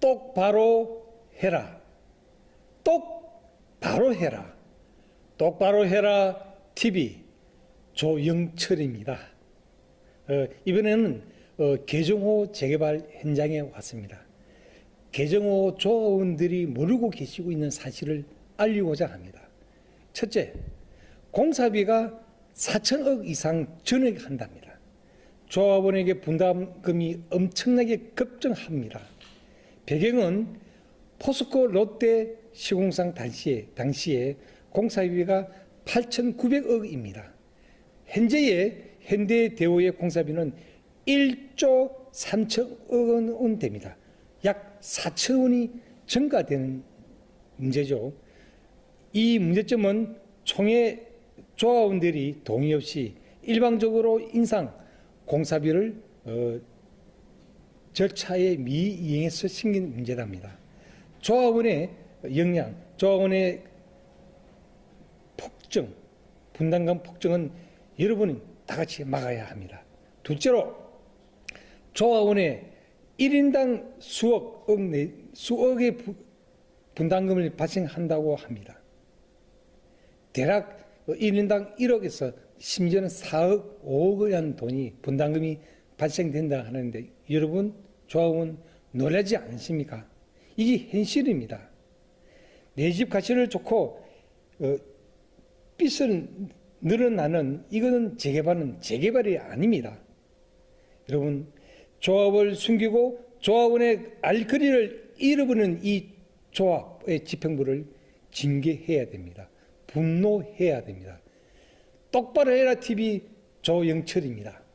똑바로 해라. 똑바로 해라. 똑바로 해라 TV 조영철입니다. 어, 이번에는 어, 개정호 재개발 현장에 왔습니다. 개정호 조합원들이 모르고 계시고 있는 사실을 알리고자 합니다. 첫째, 공사비가 4천억 이상 전액 한답니다. 조합원에게 분담금이 엄청나게 급증합니다. 배경은 포스코 롯데 시공상 당시에, 당시에 공사비가 8,900억입니다. 현재의 현대 대우의 공사비는 1조 3천억 원 됩니다. 약 4천 원이 증가되는 문제죠. 이 문제점은 총회 조합원들이 동의 없이 일방적으로 인상 공사비를 어, 절차에 미이행해서 생긴 문제랍니다. 조합원의 역량, 조합원의 폭증, 분담금 폭증은 여러분이 다 같이 막아야 합니다. 둘째로 조합원의 1인당 수억, 억 내, 수억의 부- 분담금을 발생한다고 합니다. 대략 1인당 1억에서 심지어는 4억, 5억을 한 돈이 분담금이 발생된다 하는데 여러분 조합원 놀라지 않습니까? 이게 현실입니다. 내 집 가치를 좋고 어, 빚을 늘어나는 이거는 재개발은 재개발이 아닙니다. 여러분 조합을 숨기고 조합원의 알거리를 잃어버리는 이 조합의 집행부를 징계해야 됩니다. 분노해야 됩니다. 똑바로 해라 TV 조영철입니다.